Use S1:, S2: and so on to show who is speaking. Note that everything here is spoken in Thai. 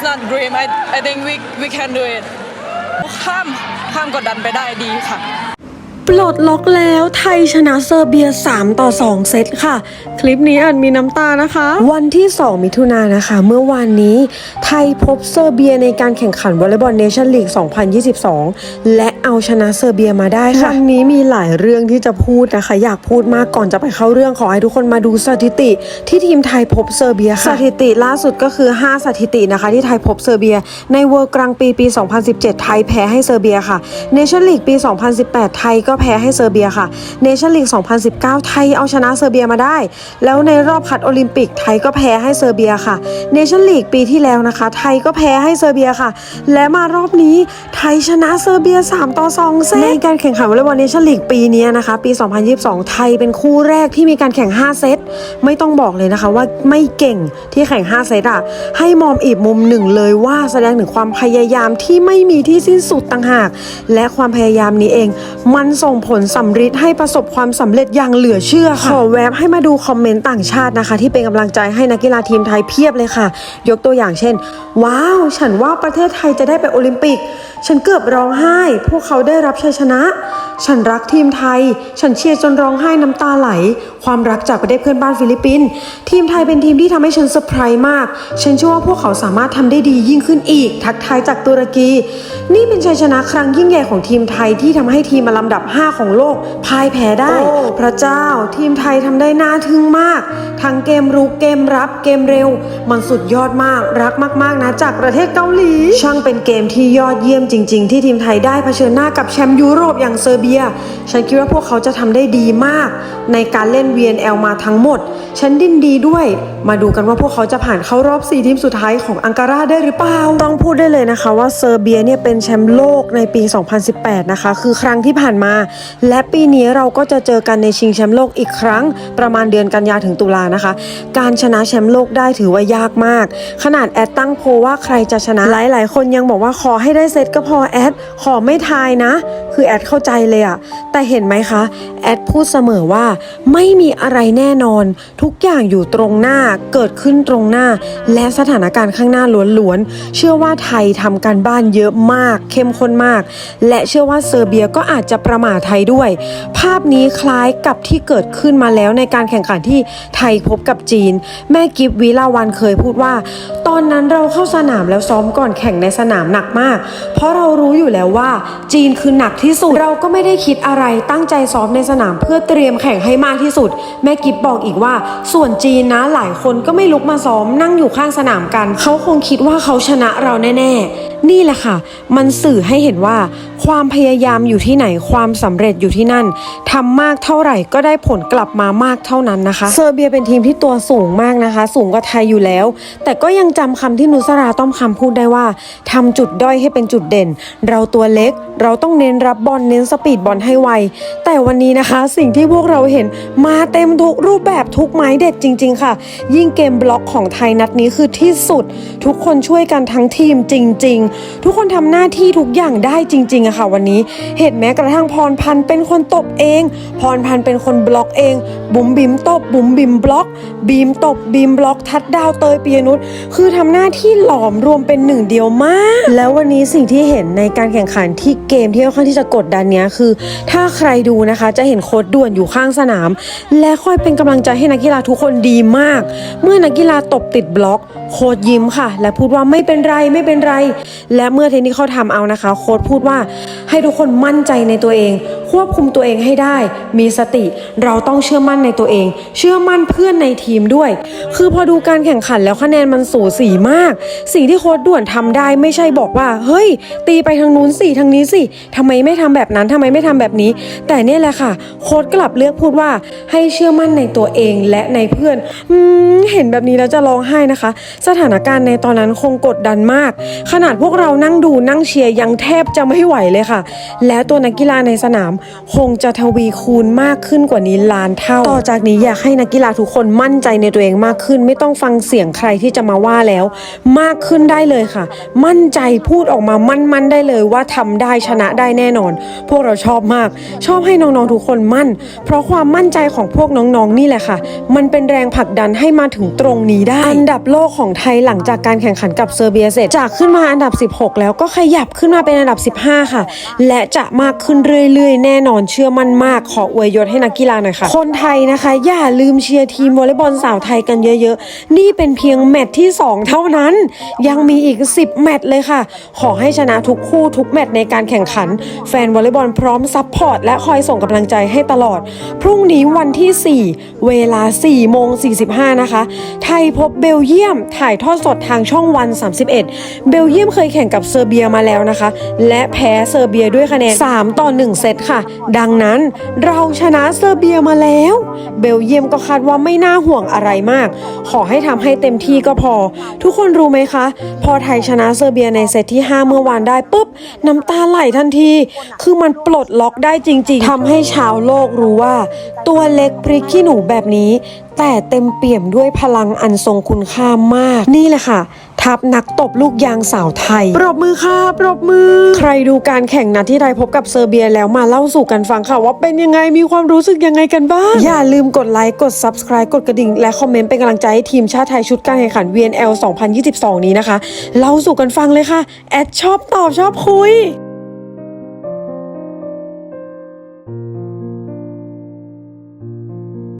S1: it's not dream I I think we we can do it ข้ามข้ามกดดันไปได้ดีค่ะ
S2: ปลดล็อกแล้วไทยชนะเซอร์เบีย 3 ต่อ 2 เซตค่ะ คลิปนี้อาจมีน้ำตานะคะ วันที่ 2 มิถุนายนนะคะ เมื่อวานนี้ ไทยพบเซอร์เบียในการแข่งขันวอลเลย์บอลเนชั่นลีก 2022 และเอาชนะเซอร์เบียมาได้ค่ะ วันนี้มีหลายเรื่องที่จะพูดนะคะ อยากพูดมากก่อนจะไปเข้าเรื่องขอให้ทุกคนมาดูสถิติ ที่ทีมไทยพบเซอร์เบียค่ะสถิติล่าสุดก็คือ 5 สถิตินะคะ ที่ไทยพบเซอร์เบีย ในเวิร์กลางปีปี 2017 ไทยแพ้ให้เซอร์เบียค่ะเนชั่นลีกปี 2018 ไทยก็แพ้ให้เซอร์เบียค่ะเนชั่นลีก 2019 ไทยเอาชนะเซอร์เบียมาได้ แล้วในรอบคัดโอลิมปิกไทยก็แพ้ให้เซอร์เบียค่ะเนชั่นลีกปีที่แล้วนะคะ ไทยก็แพ้ให้เซอร์เบียค่ะ และมารอบนี้ไทยชนะเซอร์เบีย 3 ต่อ 2 เซตในการแข่งขันวอลเลย์บอลเนชั่นลีกปีนี้นะคะ ปี 2022 ไทยเป็นคู่แรกที่มีการแข่ง 5 เซตไม่ต้องบอกเลยนะคะว่าไม่เก่งที่แข่ง 5 เซตอะให้มอมอีกมุมหนึ่งเลยว่าแสดงถึงความพยายามที่ไม่มีที่สิ้นสุดต่างหาก และความพยายามนี้เอง มันส่ง่งผลสำฤทธิ์ให้ประสบความสำเร็จอย่างเหลือเชื่อค่ะขอแวบให้มาดูคอมเมนต์ต่างชาตินะคะ ที่เป็นกำลังใจให้นักกีฬาทีมไทยเพียบเลยค่ะ ยกตัวอย่างเช่น ว้าว ฉันว่าประเทศไทยจะได้ไปโอลิมปิก ฉันเกือบร้องไห้ พวกเขาได้รับชัยชนะ ฉันรักทีมไทย ฉันเชียร์จนร้องไห้น้ำตาไหล ความรักจากประเทศเพื่อนบ้านฟิลิปปินส์ทีมไทยเป็นทีมที่ทำให้ฉันเซอร์ไพรส์มาก ฉันเชื่อว่าพวกเขาสามารถทำได้ดียิ่งขึ้นอีก ทักทายจากตุรกี นี่เป็นชัยชนะครั้งยิ่งใหญ่ของทีมไทยที่ทำให้ทีมมาลำดับ5 ของโลกพ่ายแพ้ได้ พระเจ้าทีมไทยทำได้น่าทึ่งมาก ทั้งเกมรุกเกมรับเกมเร็ว มันสุดยอดมากรักมาก ๆ นะจากประเทศเกาหลี ช่างเป็นเกมที่ยอดเยี่ยมจริง ๆ ที่ทีมไทยได้เผชิญหน้ากับแชมป์ยุโรปอย่างเซอร์เบีย ฉันคิดว่าพวกเขาจะทำได้ดีมาก ในการเล่น VNL มาทั้งหมด ฉันดินดีด้วย มาดูกันว่าพวกเขาจะผ่านเข้ารอบ 4 ทีมสุดท้ายของอังการาได้หรือเปล่า ต้องพูดได้เลยนะคะว่าเซอร์เบียเนี่ยเป็นแชมป์โลกในปี 2018 นะคะ คือครั้งที่ผ่านมาและปีนี้เราก็จะเจอกันในชิงแชมป์โลกอีกครั้ง ประมาณเดือนกันยาถึงตุลานะคะ การชนะแชมป์โลกได้ถือว่ายากมาก ขนาดแอดตั้งโพว่าใครจะชนะ หลาย ๆ คนยังบอกว่าขอให้ได้เซตก็พอแอดขอไม่ทายนะ คือแอดเข้าใจเลยอะแต่เห็นไหมคะ แอดพูดเสมอว่า ไม่มีอะไรแน่นอน ทุกอย่างอยู่ตรงหน้าเกิดขึ้นตรงหน้า และสถานการณ์ข้างหน้าล้วนๆ เชื่อว่าไทยทำการบ้านเยอะมาก เข้มข้นมาก และเชื่อว่าเซอร์เบียก็อาจจะประมาทไทยด้วย ภาพนี้คล้ายกับที่เกิดขึ้นมาแล้วในการแข่งขันที่ไทยพบกับจีน แม่กิฟวิลาวันเคยพูดว่า ตอนนั้นเราเข้าสนามแล้วซ้อมก่อนแข่งในสนามหนักมาก เพราะเรารู้อยู่แล้วว่า จีนคือหนักที่สุด เราก็ไม่ได้คิดอะไรตั้งใจซ้อมในสนามเพื่อเตรียมแข่งให้มากที่สุด แม่กิฟบอกอีกว่า ส่วนจีนนะหลายคนก็ไม่ลุกมาซ้อมนั่งอยู่ข้างสนามกัน เขาคงคิดว่าเขาชนะเราแน่ๆ นี่แหละค่ะ มันสื่อให้เห็นว่า ความพยายามอยู่ที่ไหนความสำเร็จอยู่ที่นั่นทำมากเท่าไหร่ก็ได้ผลกลับมามากเท่านั้นนะคะ เซอร์เบียเป็นทีมที่ตัวสูงมากนะคะ สูงกว่าไทยอยู่แล้ว แต่ก็ยังจำคำที่นุสราต้อมคำพูดได้ว่าทำจุดด้อยให้เป็นจุดเด่น เราตัวเล็ก เราต้องเน้นเรับบอลเน้นสปีดบอลให้ไว แต่วันนี้นะคะสิ่งที่พวกเราเห็นมาเต็มทุกรูปแบบทุกไม้เด็ดจริง ๆ ค่ะ ยิ่งเกมบล็อกของไทยนัดนี้คือที่สุด ทุกคนช่วยกันทั้งทีมจริง ๆ ทุกคนทำหน้าที่ทุกอย่างได้จริงๆอะค่ะ วันนี้เห็นแม้กระทั่งพรพันธ์เป็นคนตบเอง พรพันธ์เป็นคนบล็อกเอง บุ๋มบิมตบบุ๋มบิมบล็อก บีมตบบีมบล็อกทัดดาวเตยปียนุชคือทำหน้าที่หลอมรวมเป็นหนึ่งเดียวมาก แล้ววันนี้สิ่งที่เห็นในการแข่งขันที่เกมที่ค่อนข้างที่จะกดดันเนี้ยคือ ถ้าใครดูนะคะจะเห็นโค้ดด่วนอยู่ข้างสนาม และคอยเป็นกำลังใจให้นักกีฬาทุกคนดีมาก เมื่อนักกีฬาตบติดบล็อก โค้ดยิ้มค่ะ และพูดว่าไม่เป็นไรไม่เป็นไร และเมื่อเทนนิสเขาทำเอานะคะ โค้ดพูดว่าให้ทุกคนมั่นใจในตัวเอง ควบคุมตัวเองให้ได้ มีสติ เราต้องเชื่อมั่นในตัวเอง เชื่อมั่นเพื่อนในทีมด้วย คือพอดูการแข่งขันแล้วคะแนนมันสูสีมาก สิ่งที่โค้ดด่วนทำได้ไม่ใช่บอกว่า เฮ้ย ตีไปทางนู้นสิทางนี้สิทำไมไม่ทำแบบนั้นทำไมไม่ทำแบบนี้ แต่เนี่ยแหละค่ะ โค้ดกลับเลือกพูดว่าให้เชื่อมั่นในตัวเองและในเพื่อนอืมเห็นแบบนี้แล้วจะร้องไห้นะคะ สถานการณ์ในตอนนั้นคงกดดันมาก ขนาดพวกเรานั่งดูนั่งเชียร์ยังแทบจะไม่ไหวเลยค่ะ แล้วตัวนักกีฬาในสนามคงจะทวีคูณมากขึ้นกว่านี้ล้านเท่า ต่อจากนี้อยากให้นักกีฬาทุกคนมั่นใจในตัวเองมากขึ้น ไม่ต้องฟังเสียงใครที่จะมาว่าแล้ว มากขึ้นได้เลยค่ะ มั่นใจพูดออกมามั่นๆได้เลยว่าทำได้ชนะได้แน่นอน พวกเราชอบมาก ชอบให้น้องๆทุกคนมั่น เพราะความมั่นใจของพวกน้องๆนี่แหละค่ะ มันเป็นแรงผลักดันให้มาถึงตรงนี้ได้ อันดับโลกของไทยหลังจากการแข่งขันกับเซอร์เบียเสร็จจากขึ้นมาอันดับ 16 แล้วก็ขยับขึ้นมาเป็นอันดับ 15 ค่ะ และจะมากขึ้นเรื่อยๆแนน่นอนเชื่อมั่นมากขออวยยศให้นักกีฬาหน่อยค่ะ คนไทยนะคะ อย่าลืมเชียร์ทีมวอลเลย์บอลสาวไทยกันเยอะๆ นี่เป็นเพียงแมตช์ที่ 2 เท่านั้น ยังมีอีก 10 แมตช์เลยค่ะ ขอให้ชนะทุกคู่ทุกแมตช์ในการแข่งขัน แฟนวอลเลย์บอลพร้อมซัพพอร์ตและคอยส่งกำลังใจให้ตลอด พรุ่งนี้วันที่ 4 เวลา4โมง45นะคะ ไทยพบเบลเยียมถ่ายทอดสดทางช่องวัน 31 เบลเยียมเคยแข่งกับเซอร์เบียมาแล้วนะคะ และแพ้เซอร์เบียด้วยคะแนน3ต่อ1เซตค่ะดังนั้นเราชนะเซอร์เบียมาแล้ว เบลเยียมก็คาดว่าไม่น่าห่วงอะไรมาก ขอให้ทำให้เต็มที่ก็พอ ทุกคนรู้ไหมคะ พอไทยชนะเซอร์เบียในเซตที่ 5 เมื่อวานได้ปุ๊บ น้ำตาไหลทันที คือมันปลดล็อกได้จริง ๆทำให้ชาวโลกรู้ว่า ตัวเล็กพริกขี้หนูแบบนี้ แต่เต็มเปี่ยมด้วยพลังอันทรงคุณค่ามาก นี่แหละค่ะ ทัพนักตบลูกยางสาวไทย ปรบมือค่ะ ปรบมือ ใครดูการแข่งนัดที่ไทยพบกับเซอร์เบียแล้วมาเล่าสู่กันฟังค่ะว่าเป็นยังไงมีความรู้สึกยังไงกันบ้าง อย่าลืมกดไลค์ กด subscribe กดกระดิ่ง และคอมเมนต์เป็นกำลังใจให้ทีมชาติไทยชุดการแข่งขัน VNL 2022 นี้นะคะ เล่าสู่กันฟังเลยค่ะ แอดชอบตอบชอบคุย